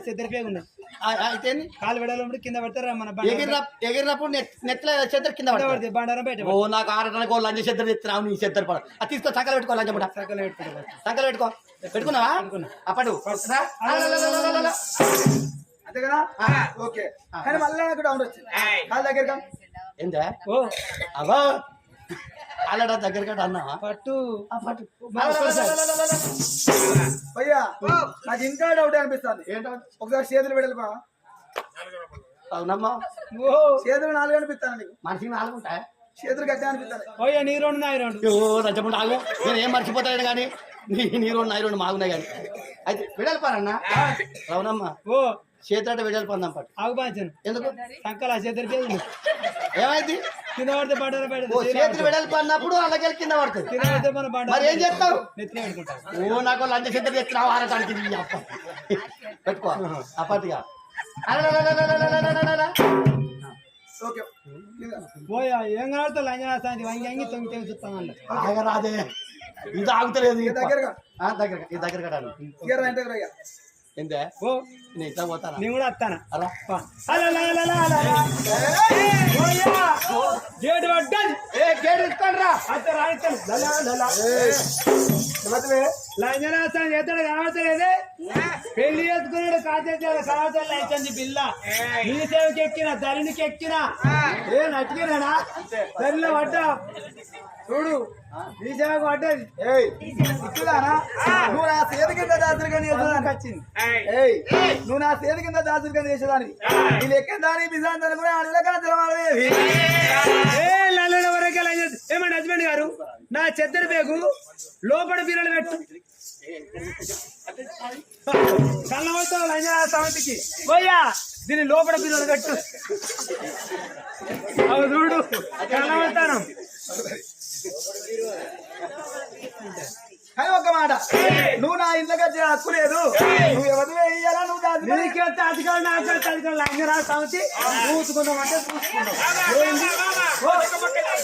చెద్దరిపేగా ఉన్నాయి. అయితే? కాలు వెడలు కింద పడతారా మన ఎగిరిన ఎగిరినప్పుడు నెత్తిలో చెద్దరు కింద పడుతుంది పడితే బండారం బయట ఓ నాకు ఆరు లంచ చెద్దరు తెచ్చినావు నీ చెద్దరు పడ. అది తీసుకో సంకలు పెట్టుకో సకల పెట్టుకుంటారు సంకలు పెట్టుకో. పెట్టుకున్నావా? అప్పడు. అంతే కదా? ఓకే. కానీ మళ్ళీ నాకు డౌన్ వచ్చింది. కాళ్ళ దగ్గర ఏందే? ఓ. అవా అల్లడా దగ్గర కట్ట అన్నావా పట్టు. భయ్యా నాకు ఇంకా డౌట్ అనిపిస్తుంది. ఏంటో? ఒకసారి చేతులు పెడలు బా అవునమ్మా. ఓ. చేతులు నాలుగు అనిపిస్తాను నీకు. మనిషికి నాలుగు ఉంటాయి? చేతులు గట్టి అనిపిస్తాను నీ రెండు నాయి రెండు. ఓ రంచకుండా ఆగు. నేను ఏం మర్చిపోతాను కానీ నీ నీ రెండు నా రెండు మాగున్నాయి కానీ. అయితే విడల్పారన్నా అవునమ్మా. ఓ. చేతులంట విడల్పందాం పట్టు. ఆగు ఎందుకు? సంకల ఉంది. ఏమైంది? కింద పడితే బండారం బయట ఓ చేతులు విడల్పు అన్నప్పుడు అలాగే కింద పడుతుంది. కింద పడితే మన బండారం మరి ఏం చేస్తావు? నెత్తిన పెట్టుకుంటాం. ఓ నాకు లంచ సిద్ధం చేస్తున్నావు ఆరటానికి పెట్టుకో. అప్పటిగా. ఓకే. పోయా ఏం కావాలో లంజనా సాయంత్రం వంగి వంగి తొంగి తొంగి చూస్తామన్న ఆగరాదే ఇది ఆగుతలేదు ఈ దగ్గరగా. ఆ, దగ్గర ఈ దగ్గర కట్టాను ఇక అంటే భయ్యా ఏందే ఓ నేను ఇట్లా పోతానా? నేను కూడా వస్తాను? అలా. గేట్ ఏ ఇస్తాను రా. అంత రాయిస్తాను. లంజనాసం చేస్తాడు కనబడతలేదే. పెళ్ళి చేసుకున్నాడు కాచేసాడు కనబడతాడు అయిపోయింది పిల్ల నీ సేవకి ఎక్కిన ధరణికి ఎక్కిన. ఏ. నచ్చినాడా ధరలో పడ్డా? చూడు. నీ సేవకు పడ్డది. ఇచ్చుదానా? నువ్వు నా కింద కానీ చేసేదానికి వచ్చింది. ఏయ్. నువ్వు నా చేతి కింద దాచులు కింద చేసేదానికి. నీ లెక్క దాని బిజాంతాన్ని కూడా అడలగా తెలవాలి లల్లడ వరకే ఏమండి హస్బెండ్ గారు నా చెద్దరి బేగు లోపల పిల్లలు పెట్టు. కళ్ళవతావు లంజన సమితికి. పోయా దీని లోపల పిల్లలు కట్టు అవి చూడు కళ్ళవతానం కానీ ఒక్క మాట. నువ్వు నా ఇంట్లోకి వచ్చే హక్కు లేదు. నువ్వు ఎవరు వేయాలా నువ్వు నీకెళ్తే అధికారులు నాకెళ్తే అధికారులు లంజన సమితి. చూసుకుందాం అంటే చూసుకుందాం ఏంది? ఓ,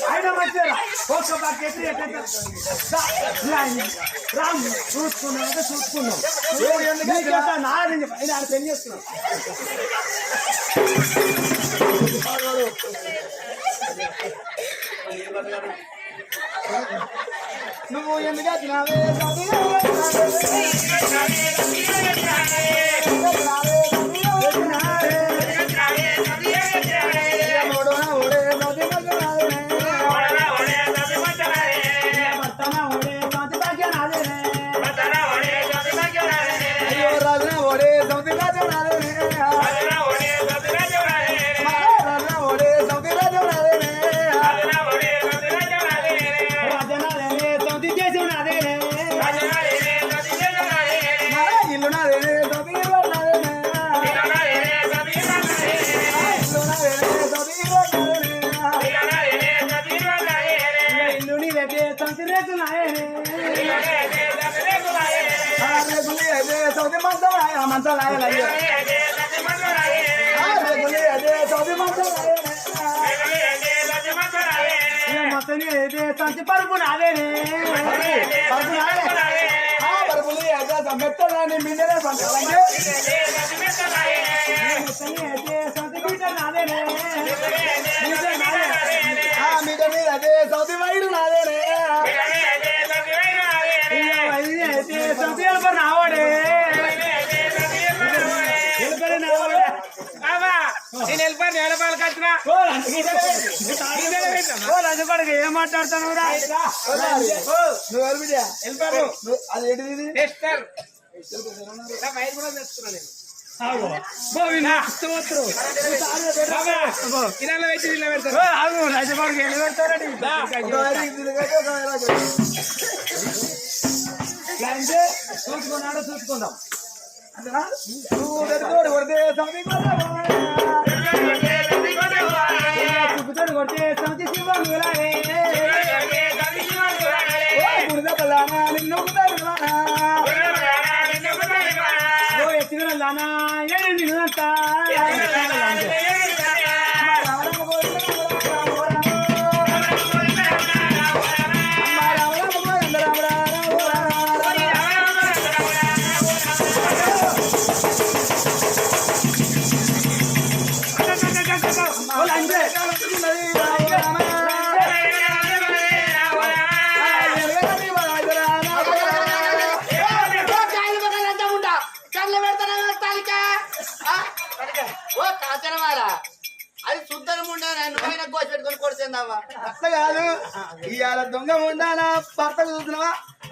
ఆయన వచ్చారా ఒక్క బకెట్ రామ్ చూసుకున్నాం అంటే చూసుకున్నాం నువ్వు ఎందుకు నీకెళ్తా నాదని చెప్పి ఆయన పెళ్ళి చేస్తున్నాం నువ్వు ఎందుకు వచ్చినావే? సౌతి పరుపు నాదేనే పరుపు నాదే పరుపులు అదే మెత్తలని నాదేనే ఆ మీద మీద సౌతి వైడు నాదేనే సౌతి ఎలపరు నావాడే పెట్టి ఇలా పెడతాను లంచపడక ఎన్ని పెడతారండి చూసుకున్నాడో? చూసుకుందాం. అంతేనా? కొడితే సౌతి కొడితే సంతి శివం బలానా నిన్ను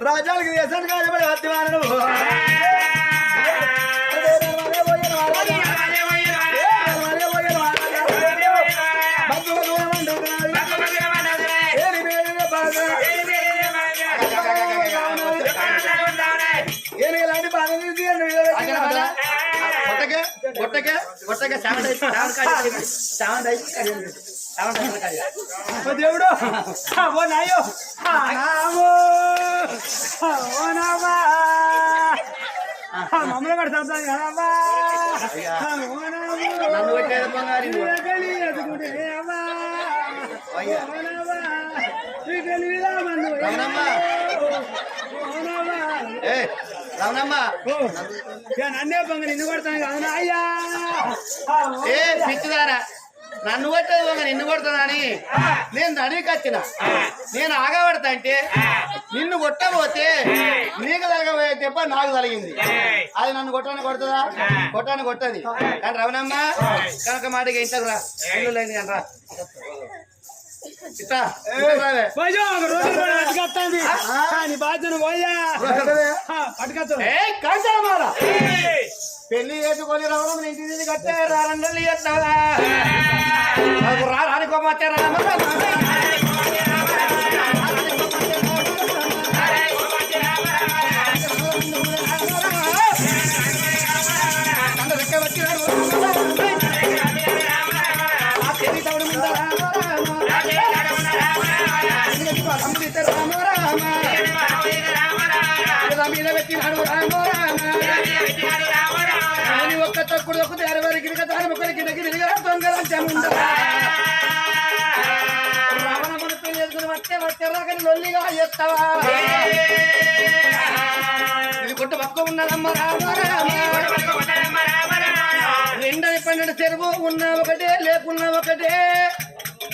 రాజానికి దేశానికి బాధ కాచనమాల కొట్టకే కొట్టకే కొట్టకే సెవెన్ సెవెన్ సెవెన్ సెవెన్ దేవుడు నాయో నామో. మమ్మల్ని పడతాం కదమ్మా ఓ. నామో నన్ను పొంగ నిన్ను కొడతాను కదా అయ్యా. ఏ పిచ్చిదారా. నన్ను కొట్టేది నిన్ను కొడతానని నేను దానికి వచ్చిన నేను ఆగబడతా అంటే నిన్ను కొట్టబోతే నీకు తలగబోయే దెబ్బ నాకు తలిగింది అది నన్ను కొట్టని కొడుతుందా? కొట్టని కొట్టది. కానీ రవణమ్మ కనుక మాటకి ఇంతకు రా. ఇల్లు లేని కానీ రా. పెళ్ళి చేసుకొని రవణమ్మ ఇంటి కట్టే రారండి ఎట్లా రా. రానికోమచ్చే రావణమును పెళ్ళి చేసుకుని రాకని లొల్లిగా చేస్తావా ఇది కొట్టు పక్క ఉన్నదమ్మ రామ రామ రెండని పన్నెండు చెరువు ఉన్న ఒకటే లేకున్నా ఒకటే.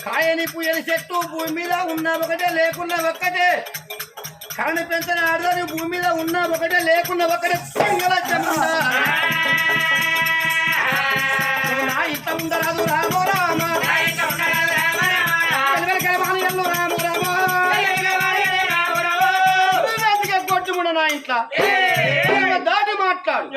కాయని పుయ్యని చెట్టు భూమి మీద ఉన్న ఒకటే లేకున్నా ఒక్కటే. కరణి పెంచిన ఆడదాని భూమి మీద ఉన్న ఒకటే లేకున్నా ఒకటే. దొంగలంచముండా నా ఉండరాదు రామో రామ. కొట్టుముడ నా ఇంట్లో. దాటి మాట్లాడు.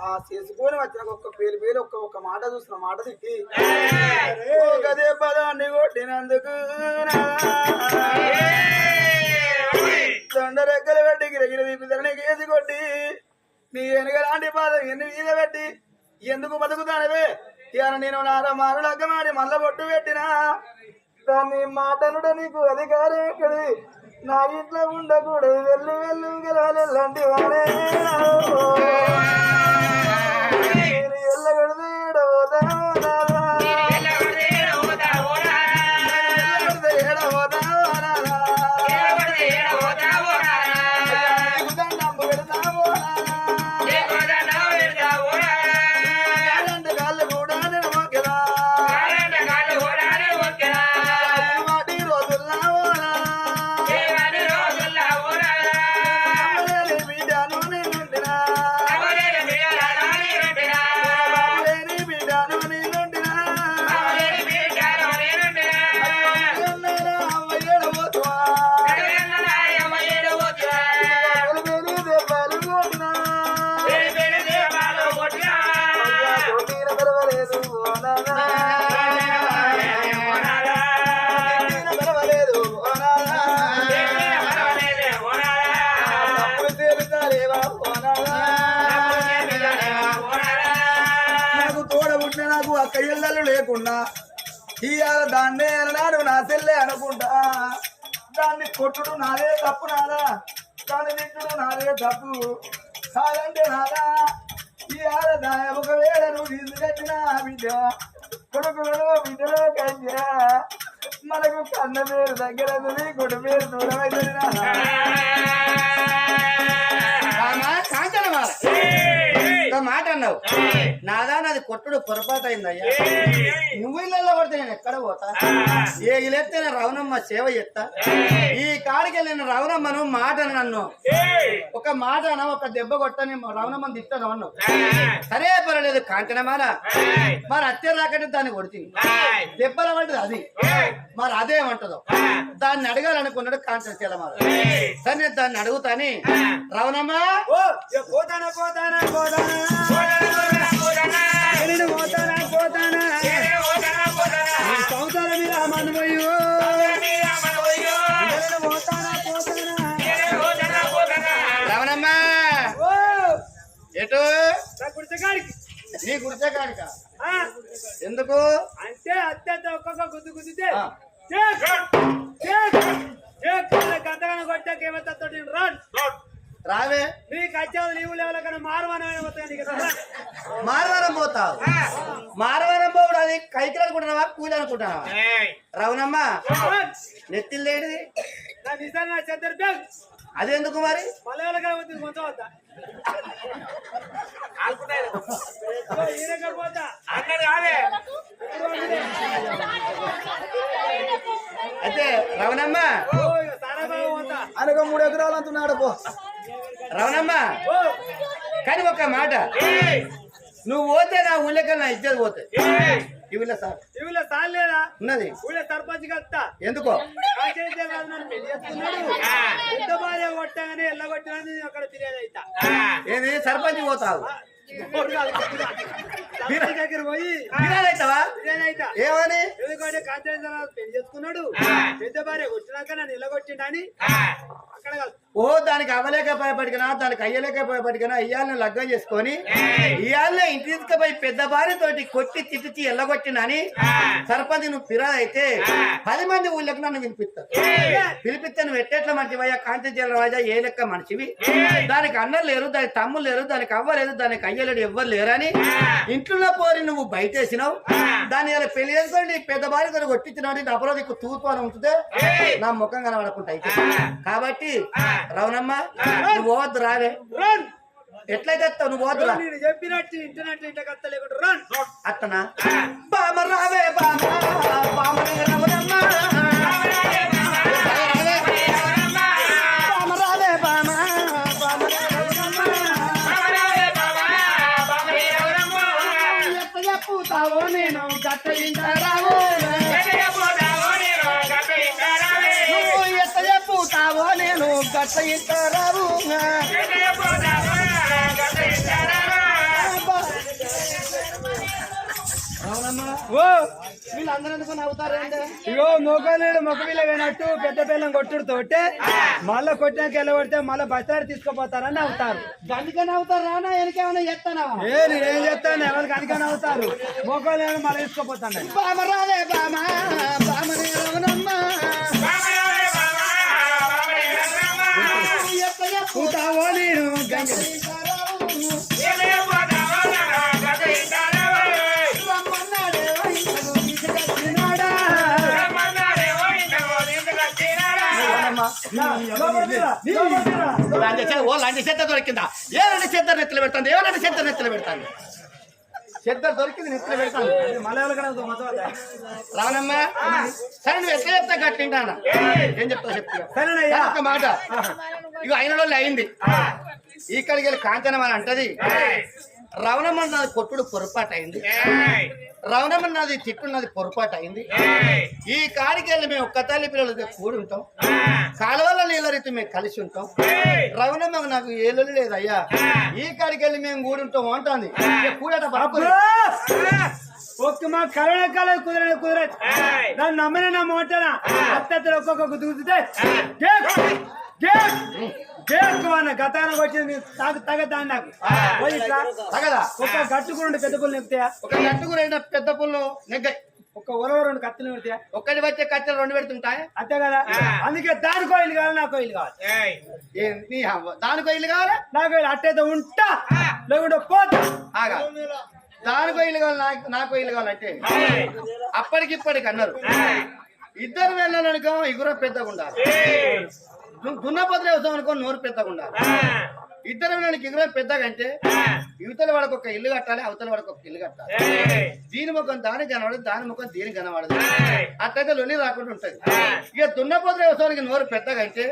ఆ చేసుకొని వచ్చిన ఒక్క పేరు పేరు ఒక్క ఒక్క మాట చూసిన మాట తిట్టి. గదే పదాన్ని కొట్టినందుకు దొండరెక్కలు పెట్టి గిరగిర వీపుదలని కేసి కొట్టి నీ వెనకలాంటి పాదం ఎన్ని మీద పెట్టి ఎందుకు బతుకుతానవే? ఇవాళ నేను నార మారలగ్గమాడి మల్ల బొట్టు పెట్టినా. దాన్ని మాటనుడ నీకు అధికారం ఎక్కడి నా ఇంట్లో ఉండకూడదు. వెళ్ళి గెలవాలి గెలవలెల్లంటి వాడే? నేను లేకుండా ఇవాళ దాన్నే నాడు నా చెల్లె అనుకుంటా. దాన్ని కొట్టుడు నాదే తప్పు నాదా? దాన్ని తిట్టుడు నాదే తప్పు? కాదంటే నాదా? ఇవాళ దా ఒకవేళ నువ్వు తీసుకొచ్చిన బిడ్డ కొడుకులను బిడ్డలో కంచా మనకు కన్న పేరు దగ్గర కొడు పేరు దూరం అవుతుంది నాన్న. రామ కాంచనమాల ఒక మాట అన్నావు. నాదా నాది కొట్టుడు పొరపాటు అయిందయ్యా నువ్వు ఇళ్ళల్లో పడితే నేను ఎక్కడ పోతా? ఏ ఇలెత్తే నేను రవణమ్మ సేవ చేస్తా? ఈ కాడికి వెళ్ళిన రవణమ్మను మాట నన్ను. ఒక మాట అన ఒక దెబ్బ కొట్టని రవణమ్మని తిట్టాను అన్నావు. సరే పర్వాలేదు కాంచనమాల మరి. అత్తే రాకంటే దాన్ని కొడుతుంది. దెబ్బల పడ్డది అది. మరి అదేమంటదో దాన్ని అడగాలనుకున్నాడు కాంచన చీలమాల సరే నేను దాన్ని అడుగుతాని. రవణమ్మ పోతానా పోతానా పోతానా. ఎటు? నా గుడిసెగాడికి నీ గుడిసే కాడిక? ఆ, ఎందుకు? అంటే అత్యంత ఒక్కొక్క గుద్దు గుద్దితే రవణమ్మ రాన్. నెత్తిల్ లేనిది బ్యాగ్ అదెందుకు మరి? అయితే రవణమ్మ అనగా మూడు ఎకరాలు అంటున్నాడు పో. రవణమ్మ ఓ. కానీ ఒక మాట. నువ్వు పోతే నా ఊళ్ళకి నా ఇజ్జత్ పోతే. ఊళ్ళో సార్. ఇవిలో సాల్ లేదా? ఉన్నది. ఊళ్ళో సర్పంచ్ కత్తా ఎందుకో? బాధ కొట్టాగానే ఎల్లగొట్టినా నేను అక్కడ ఫిర్యాదు అవుతా ఏది? సర్పంచ్ పోతావు దగ్గర పోయి ఏమని? ఎందుకంటే కాంచేశ్వరరావు పెళ్ళి చేసుకున్నాడు. పెద్ద భార్య కొట్టినాక నన్ను నిలగొట్టిండని అక్కడ కలుస్తా. ఓ దానికి అవ్వలేకపోయేపటికనా దానికి అయ్యలేకపోయేపటికనా ఇయ్యాలని లగ్గం చేసుకొని ఇయ్యాలనే ఇంటి తీసుకుపోయి పెద్ద భార్య తోటి కొట్టి తిట్టి ఎల్లగొట్టినని సర్పంచ్ నువ్వు ఫిరా అయితే పది మంది ఊళ్ళకి నన్ను వినిపిస్తారు. పిలిపిస్తే నువ్వు ఎట్టెట్ల మనిషివయ్యా కాంచీల రాజా ఏ లెక్క మనిషివి? దానికి అన్నలు లేరు దానికి తమ్ములు లేరు దానికి అవ్వ లేదు దానికి అయ్యలేడు ఎవ్వరు లేరని ఇంట్లో పోరి నువ్వు బయటేసినావు. దాన్ని ఇలా పెళ్ళి చేసుకోండి పెద్ద భార్య తోటి కొట్టించినావు ఇది అపరాధ తూర్పు అని ఉంటుందే నా ముఖం కనబడకుండా అయితే. కాబట్టి రవణమ్మ నువ్వు పోవద్దు రావే. ఎట్లయితే వస్తావు నువ్వు పోవద్దు రా నేను చెప్పినట్టు ఇంటనట్టు ఇంట కత్త లేకుండా అత్తనా? బామ రావే బామ బామ రవణమ్మ. బామ రావే బామ బామ ఎట్ట చెప్పుతావో నేను గట్ట ఇగో మొగ పిల్ల పోయినట్టు పెద్ద పిల్లం కొట్టుడు తోటే మళ్ళా కొట్టినాక వెళ్ళబడితే మళ్ళా బస్తాడు తీసుకుపోతారని అవుతారు అందుకని నవ్వుతారు రానా? వెనకేమైనా చెప్తానా ఏ నేనేం చెప్తాను ఎవరికి అందుకని అవుతారు మొగలేడు మళ్ళీ తీసుకుపోతాను. బామ బామ నేను గంగ చెత్త- ఓ లాంటి చెత్త దొరికిందా ఏ లాంటి చెత్త నెత్తులు పెడతాను ఏ లాంటి చెత్త నెత్తులు పెడతాను చెత్త దొరికింది నెత్తులు పెడతాను. రావణమ్మ సరే నువ్వు ఎట్లా చెప్తా కట్టింటానా ఏం చెప్తావు చెప్తా ఒక్క మాట. ఇక అయిన రోజులు అయింది. ఇక్కడికి వెళ్ళి కాంచనం అని అంటది రవణమ్మ నాది కొట్టుడు పొరపాటు అయింది రవణమ్మ నాది తిట్టు నాది పొరపాటు అయింది ఈ కాడికి వెళ్ళి మేము ఒక్క తల్లి పిల్లలతో కూడి ఉంటాం కాలువల నీళ్ళ రీతి మేము కలిసి ఉంటాం. రవణమ్మ నాకు ఏళ్ళు లేదు అయ్యా ఈ కాడికి వెళ్ళి మేము కూడి ఉంటాం అంటుంది కూడట పడుకోలేదు ఒక్క మా కరోనా కాలం కుదరదు కుదరదు దాన్ని నమ్మిన నమ్మంటారా అత్తలు ఒక్కొక్క గుద్దుతే అన్న గతాన వచ్చింది తాగు తగదాన్ని నాకు. తగదా? ఒక్క గట్టుకుని పెద్ద పుల్లు నెక్కుతాయా ఒక గట్టుకు రెండు పెద్ద పుల్లు నెగ్గ ఒక్క ఉరవ రెండు కత్తులు పెడతాయా ఒక్కటి వచ్చే కట్టెలు రెండు పెడుతుంటాయి? అంతే కదా? అందుకే దాని కోయిలు కావాలి నా కోయిలు కావాలి. నీ. దానికో ఇల్లు కావాలా? నాకు అట్టయితే ఉంటా. లేకుంటే పోతా. ఆగా. దానికో ఇల్లు కావాలి నాకు నాకో ఇల్లు కావాలంటే అప్పటికిప్పటికి అన్నారు. ఇద్దరు వెళ్ళాలనుకో ఇగురు పెద్దగా ఉండాలి దున్నపోతులు వ్యవసాయం అనుకో నోరు పెద్దగా ఉండాలి ఇద్దరు నాకు ఎగురు పెద్దగా అంటే యువతల వాడికి ఒక ఇల్లు కట్టాలి అవతల వాడికి ఒక ఇల్లు కట్టాలి. దీని ముఖం దానికి కనబడదు దాని ముఖం దీనికి కనబడదు అట్లయితే లొల్లి రాకుండా ఉంటది. ఇక దున్నపోతుల వ్యవసాయానికి నోరు పెద్దగా అంటే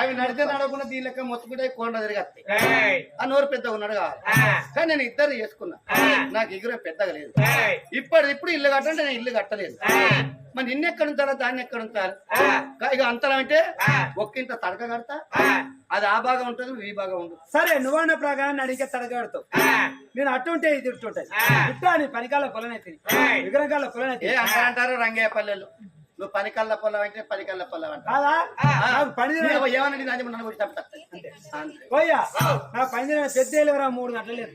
అవి నడితే నడవకుండా దీని లెక్క మొత్తుకుంటే కొండ తిరిగత్తాయి ఆ నోరు పెద్దగా ఉన్నాడు కావాలి. కానీ నేను ఇద్దరు చేసుకున్నా. నాకు ఎగురు పెద్దగా లేదు. ఇప్పుడు ఇప్పుడు ఇల్లు కట్టంటే నేను ఇల్లు కట్టలేదు. మరి నిన్న ఎక్కడ ఉంటారా దాన్ని ఎక్కడ ఉంటారు ఇక అంతరం అంటే ఒక్కింత తడక కడతా. అది ఆ భాగం ఉంటుంది ఈ భాగం ఉంటుంది. సరే నువ్వన్న ప్రకారం అడిగే తడగాడుతావు నేను అట్టు ఉంటే ఇది ఇట్టు ఉంటది. ఇట్టా నీ పనికాల పొలనైతే విగ్రహాల ఏ పొలనైతే అంటారంటారు రంగయ్య పల్లెలు? నువ్వు పని కళ్ళ పొలం అంటే పని కళ్ళ పొలం అంట పని దిన- నన్ను. పోయ్యా. నా పని పెద్ద వెళ్ళిరా మూడు గంటలు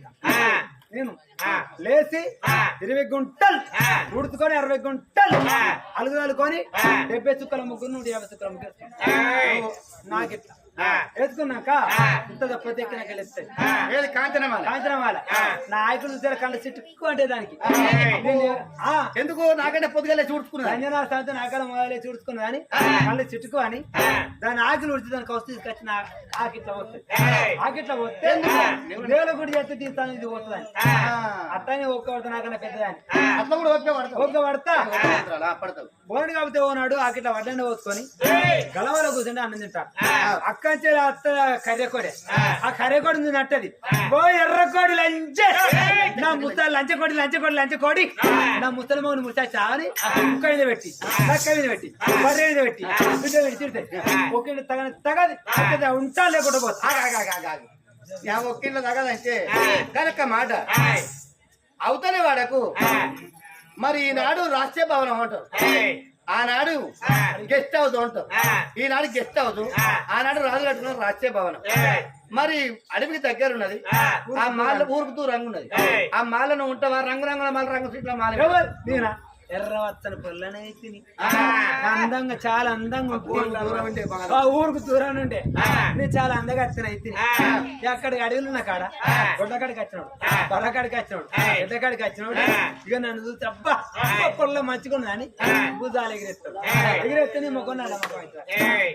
నేను లేచి ఇరవై గుంటలు ఉడుచుకొని అరవై గుంటలు అలుగు అలుకొని డెబ్బై చుక్కల ముగ్గురు నూట యాభై చుక్కల ముగ్గురు నాకు ఇట్లా. వేసుకున్నాక ఇంత తప్పతే ఎక్కినాక వెళ్తాయి ఏది కాంచనమాల వాళ్ళ నా ఆయుకులు చూసారు కళ్ళ చిట్టుకు అంటే దానికి. ఎందుకు? నాకంటే పొద్దుగాలే చూడుకున్నా రంజనా సాయంత్రం ఆకలి మొదలే చూడుకున్నా అని కళ్ళు చిట్టుకు అని దాని ఆకులు ఉడిచి దానికి వస్తే తీసుకొచ్చి నా ఆకిట్లా వస్తుంది ఆకిట్లా వస్తే దేవుల గుడి చేస్తే తీస్తాను ఇది పోతుందని. అట్లనే ఒక్క పడతా నాకన్నా పెద్దదాన్ని. అట్లా కూడా ఓకే పడతావు ఒక్క పడతా పడతావు బోర్డు కాకపోతే ఓనాడు ఆకిట్లా వడ్డండి పోసుకొని గలవలో కూర్చుంటే అన్నం తింటాడు. అక్కంచే అత్త కర్రెకోడే. ఆ. కర్రెకోడి ఉంది నట్టది. ఓ ఎర్రకోడి లంచే. నా ముసలి లంచకోడి లంచకోడి లంచకోడి. నా ముసలి మౌని ముసా చాని ముక్క మీద పెట్టి నక్క మీద పెట్టి బర్రె మీద పెట్టి బిడ్డ పెట్టి తిడతాయి. ఒకే తగని తగది. ఉంటా లేకుండా పోతా ఒక్కిళ్ళ తగదంటే కనుక మాట. అవతలే వాడకు. మరి ఈనాడు రాష్ట్రీయ భవనం అంటారు. ఆనాడు గెస్ట్ హౌస్ అంటారు. ఈనాడు గెస్ట్ హౌస్ ఆనాడు రాజు కట్టుకున్న రాష్ట్రీయ భవనం. మరి అడవికి దగ్గర ఉన్నది. ఆ. మాల ఊరుకు దూరంగా ఉన్నది ఆ మాలను ఉంటావా? రంగు రంగుల మాల రంగు సీట్ల మాల. ఎర్రవచ్చని పొల్లనే తిని. అందంగా చాలా అందంగా ఆ ఊరుకు దూరం ఉండే నేను చాలా అందంగా వచ్చిన తిని. అక్కడికి అడవులు ఉన్న కాడ? గొడ్డకాడికి వచ్చినాడు. బొల్లకాడికి వచ్చినాడు. ఎడ్డకాడికి వచ్చినాడు. ఇక నన్ను చూస్తే అబ్బా పొల్ల మంచిగా అని భుజాలు ఎగిరేస్తాడు. ఎగిరేస్తే నీ మొక్క.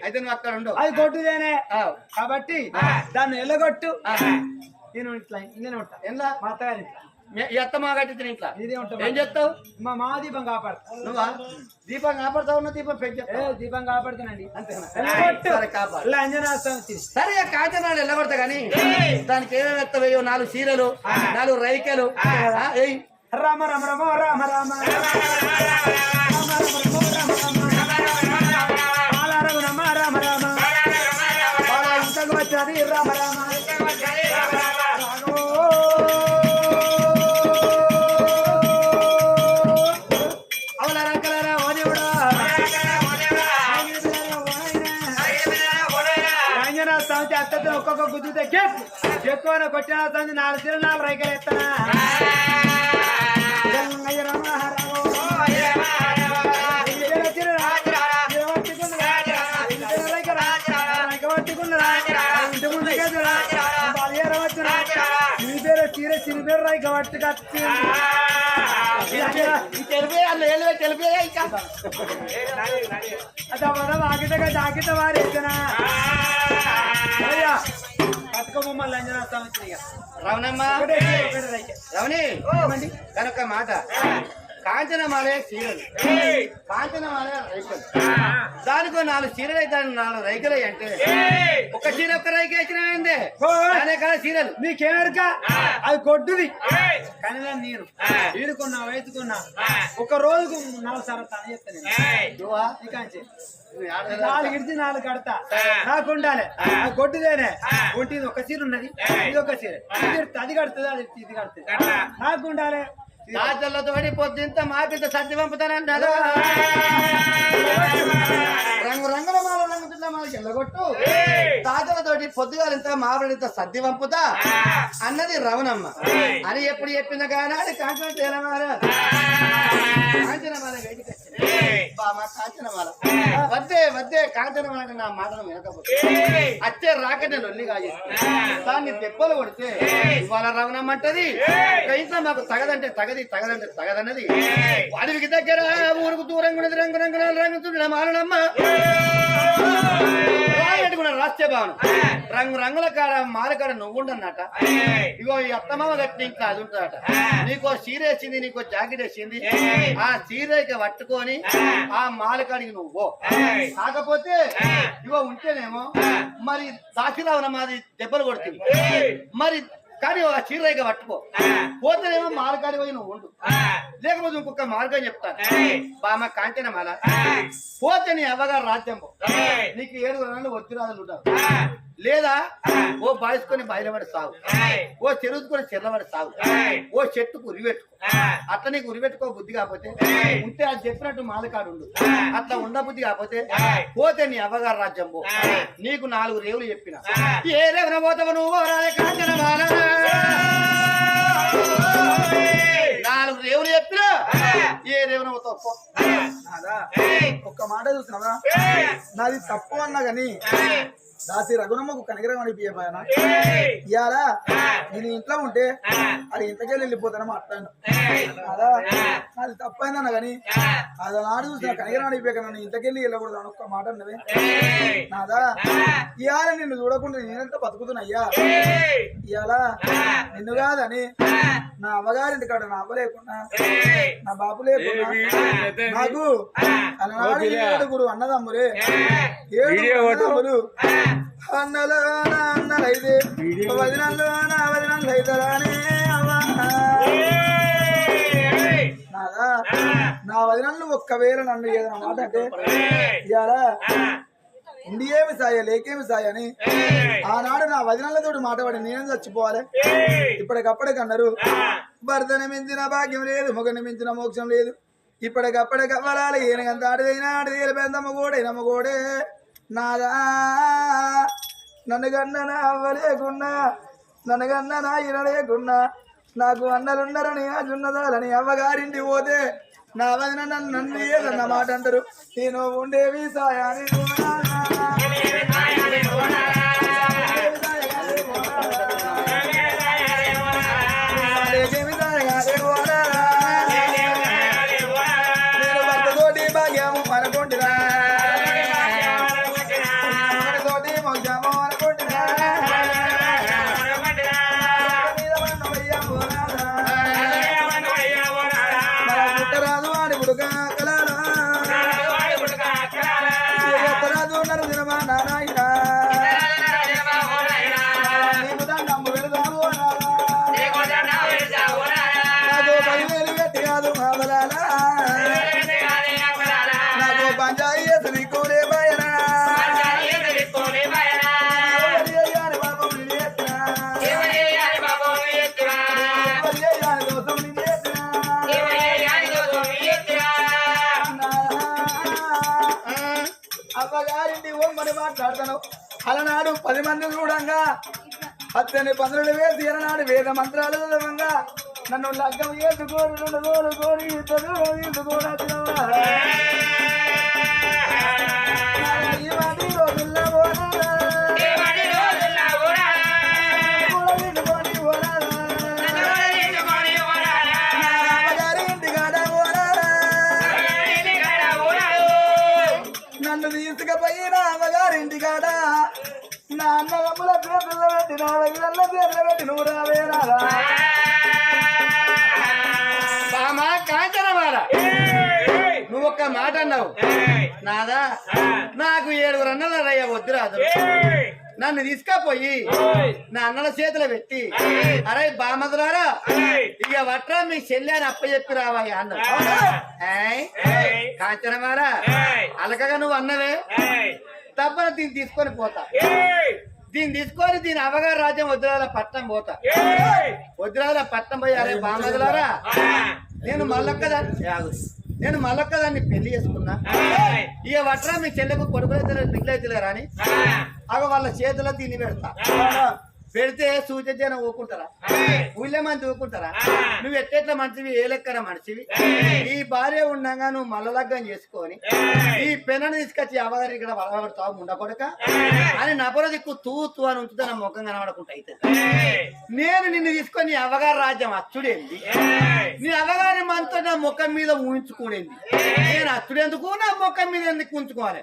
అయితే నువ్వు అక్కడ ఉండవు అది కొట్టుదేనే. కాబట్టి దాన్ని ఎల్లగొట్టు. నేను ఇట్లా నేను ఉంటా. ఎలా మా అత్తగారి ఇంట్లో. ఎత్త మాగట్టిన ఇంట్లో ఏం చెప్తావు మా మా దీపం కాపాడుతా నువ్వా దీపం కాపాడుతా ఉన్న దీపం పెంచే దీపం కాపాడుతానండి సరే కాచనాలు వెళ్ళగొడతా కానీ దానికి ఏమేమి ఎత్తవేయో నాలుగు చీరలు నాలుగు రైకలు రామ రామ రామ రామ రామ రామ రామ గుద్దుతే చెప్పు చెక్కువన కొట్టిన తండ్రి నాలుగు తిరునాలు రైకలు ఎత్తనా? తెలిపేయాలి తెలిపేయ జాకెట్ వారేసనా మమ్మల్ని అంజనా రవణమ్మ రవణి కనుక మాట. కాంచనమాలే చీరలు. కాంచనమాలే రైకలు. దానికో నాలుగు చీరలు అయితే నాలుగు రైకలు అంటే ఒక చీర ఒక్క రైక వేసినవేందే దానే కదా చీరలు. నీకేమెరక? అది కొట్టుది కానీ నేను ఈడుకున్నా వేసుకున్నా ఒక రోజుకు నాలుగు సార్లు తన చెప్తాను? నాలుగు ఇడిచి నాలుగు కడతా. నాకు ఉండాలి కొట్టుదేనే ఒంటిది ఒక చీర ఉన్నది. ఇది ఒక చీర. ఇది అది కడుతుంది అది ఇది కడుతుంది. నాకు ఉండాలి తాతలతో పొద్దుంత ఇంత మాటింత సర్ది పంపుతానంటారు రంగు రంగుల మాల రంగుతున్నా మా చెల్లగొట్టు. తాతలతోటి పొద్దుగాలు ఇంత మామూలు సర్ది పంపుతా. అన్నది రవణమ్మ అని ఎప్పుడు చెప్పిన కానీ కాంచన తేలమారా? కాంచన మన బామ కాంచనమాల వద్దే వద్దే కాంచనమాల నా మాటను వినకపోతే. అచ్చే రాకనే లొల్లి కాజేస్తే. దాన్ని దెబ్బలు కొడితే ఇవాళ రవణమ్మంటది. ఇక ఇంట్లో మాకు తగదంటే తగది తగదంటే తగదన్నది. అడవికి దగ్గర ఊరుకు దూరంగా ఉన్నది రంగు రంగు రంగు చూడ మాలనమ్మ రాయట్టుకున్న రాష్ట్ర భావన రంగు రంగుల కాడ మాల కాడ నువ్వుండన్నట. ఇగో ఈ అత్తమామ గట్టి ఇంకా అది ఉంటుందట. నీకో చీర వేసింది నీకో జాకెట్ వేసింది. ఆ చీరకి పట్టుకొని ఆ మాల కాడికి నువ్వు. కాకపోతే ఇగో ఉంటేనేమో మరి దాసిరావున మాది దెబ్బలు కొడుతుంది. మరి కానీ ఆ చీరకి పట్టుకో పోతేనేమో మాలకాడి పోయి నువ్వు ఉండు. లేకపోతే ఇంకొక మార్గం చెప్తాను. బామ కాంచన మాల? పోతే నీ అవ్వగారు రాజ్యం. నీకు ఏడు నెలలు వద్దురాదులు ఉంటారు. లేదా? ఓ బాయిసుకొని బయలుపడి సాగు ఓ చెరువుకొని చెర్లబడి సాగు ఓ చెట్టుకు ఉరిపెట్టుకో అట్లా నీకు ఉరిపెట్టుకో బుద్ధి కాకపోతే ఉంటే అది చెప్పినట్టు మాలకాడు అట్లా ఉండ బుద్ధి కాకపోతే పోతే నీ అవ్వగారు రాజ్యం పో నీకు నాలుగు రేవులు చెప్పిన. ఏ రేవున పోతావు నువ్వు? కాంచన నాలుగు రేవులు చెప్పినా. ఏ రేవున పోతావు? ఒక్క మాట చూసినావా? నాది తప్పు అన్నా గాని దాసి రఘునమ్మకు కనికరం అనిపించబోయానా ఇవాళ నేను ఇంట్లో ఉంటే అది ఇంతకెళ్ళి వెళ్ళిపోతాను మాట్లాడాను. అదా? అది తప్పైందన్న గాని అది నాడు చూసిన కనికరం అనిపించక నన్ను ఇంతకెళ్ళి వెళ్ళకూడదు అని ఒక్క మాట అన్నవే నాదా? ఇవాళ నిన్ను చూడకుండా నేనెంత బతుకుతున్నయ్యా ఇవాళ నిన్ను కాదని నా అమ్మగారింటి కాడ నా లేకుండా నా బాబు లేకుండా నాకు అలనాడు ఏడుగురు అన్నదమ్ములే. ఏడుగురు అన్నదమ్ములు. అన్నలో నా అన్నలైతే వదినల్లో నా వదినలు అయితరానే నా వదినలు ఒక్కవేళ నన్ను ఏదైనా మాట అంటే ఇవాళ ఉండి ఏమి సాయ లేకేమి సాయ అని. ఆనాడు నా వదినలతోటి మాటపడి నేనేం చచ్చిపోవాలి? ఇప్పటికప్పటికి అన్నారు భర్తని మించిన భాగ్యం లేదు మొగని మించిన మోక్షం లేదు. ఇప్పటికప్పటికి అవ్వలాలి ఏనగంత ఆడిదైనా ఆడిదేలు పెద్దమ్మ గోడైనమ్మ గోడే నాదా. నన్ను కన్న నా అవ్వలేకున్నా నన్ను కన్న నా ఇన లేకున్నా నాకు అన్నలున్నారని అజున్నదాలని అవ్వగారింటి పోతే నా వదిన నన్ను నన్ను ఏదన్న మాట అంటారు నేను ఉండేవి సాయాని రాదు పుట్టరాదు వాడి పుడుక మంది అతని పనులు వేసి ఎరనాడు వేద మంత్రాలు చదవంగా నన్ను లగ్గం వేసుకోరు రెండు గోలు కోరి ఇంత దూరం ఇంత దూరం అన్నావు నాదా? నాకు ఏడుగురు అన్నల రయ్య వద్దురాదు నన్ను తీసుకపోయి నా అన్నల చేతిలో పెట్టి అరే బామదులారా ఇక వట్రా మీ చెల్లి అప్ప చెప్పి రావయ్యా అన్న కాంచనమారా అలకగా నువ్వు అన్నవే? తప్పన దీన్ని తీసుకొని పోతా. దీన్ని తీసుకొని దీని అవగారు రాజ్యం వద్దురాల పట్నం పోతా. వద్దురాల పట్నం పోయి అరే బామదులారా నేను మళ్ళొక్కదాన్ని నేను మళ్ళొక్కదాన్ని పెళ్ళి చేసుకున్నా. ఇక వట్రా మీ చెల్లెకు కొడుకులైతే బిడ్డలైతే రాని అగ వాళ్ళ చేతిలో తిని పెడతా. పెడితే సూచన ఊకుంటారా ఊళ్ళో మంది ఊకుంటారా నువ్వు ఎట్టెట్ల మనిషివి? ఏ లెక్కన మనిషివి? ఈ భార్య ఉండగా నువ్వు మల్ల లగ్గం చేసుకొని ఈ పెనను తీసుకొచ్చి అవగారి ఇక్కడ వలబడతావు ముండకొడక అని నపర దిక్కు తూ తూ అని ఉంచుతా నా ముఖం కనబడకుండా అయితే. నేను నిన్ను తీసుకొని అవగారి రాజ్యం అచ్చుడేంది? నీ అవగారి మనతో నా ముఖం మీద ఊహించుకునేది? నేను అచ్చుడెందుకు? నా ముఖం మీద ఎందుకు ఉంచుకోవాలి?